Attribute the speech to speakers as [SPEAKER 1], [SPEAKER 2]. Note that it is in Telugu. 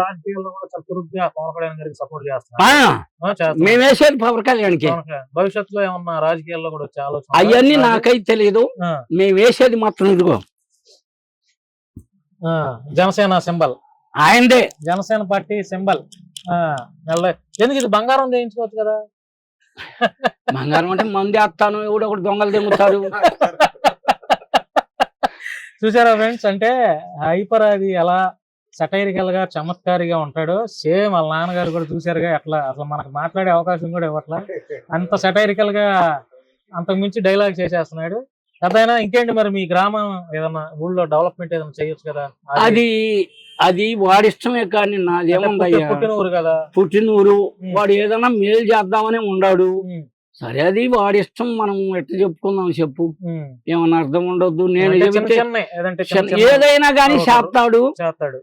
[SPEAKER 1] రాజకీయాల్లో కూడా చాలా చురుగ్గా పవన్ కళ్యాణ్ గారికి సపోర్ట్.
[SPEAKER 2] మేము వేసేది పవన్.
[SPEAKER 1] భవిష్యత్తులో ఏమన్నా రాజకీయాల్లో కూడా ఉందా?
[SPEAKER 2] అవన్నీ నాకైతే తెలియదు మేము వేసేది మాత్రం ఇదిగో.
[SPEAKER 1] ఆ, జనసేన సింబల్.
[SPEAKER 2] ఆయనదే.
[SPEAKER 1] Janasena party symbol. ఎందుకు ఇది బంగారం చేయించుకోవచ్చు కదా?
[SPEAKER 2] బంగారం అంటే మంది వేస్తాను ఎవడో ఒకటి దొంగలు దిగుతాడు
[SPEAKER 1] చూసారా ఫ్రెండ్స్ అంటే హైపర్ అది ఎలా సటైరికల్గా చమత్కారిగా ఉంటాడో సేమ్ వాళ్ళ నాన్నగారు కూడా చూసారుగా ఎట్లా అసలు మనకు మాట్లాడే అవకాశం కూడా ఇవ్వట్లా. అంత సటైరికల్గా అంతకు మించి డైలాగ్ చేసేస్తున్నాడు. కథైనా ఇంకేంటి మరి మీ గ్రామం ఏదన్నా ఊళ్ళో డెవలప్మెంట్ ఏదైనా చేయొచ్చు కదా?
[SPEAKER 2] అది అది కానీ
[SPEAKER 1] అంటే
[SPEAKER 2] నాదేముందయ్యా
[SPEAKER 1] పుట్టి- పుట్టిన ఊరు కదా?
[SPEAKER 2] పుట్టినూరు. వాడు ఏదైనా మేలు చేద్దామని ఉండాడు.
[SPEAKER 1] ఉమ్,
[SPEAKER 2] సరే అది వాడి ఇష్టం. మనం ఎట్లా చెప్పుకుందాం చెప్పు. ఏమన్నా అర్థం ఉండొద్దు. నేను ఏదైనా కానీ. చేస్తాడు.
[SPEAKER 1] చేస్తాడు.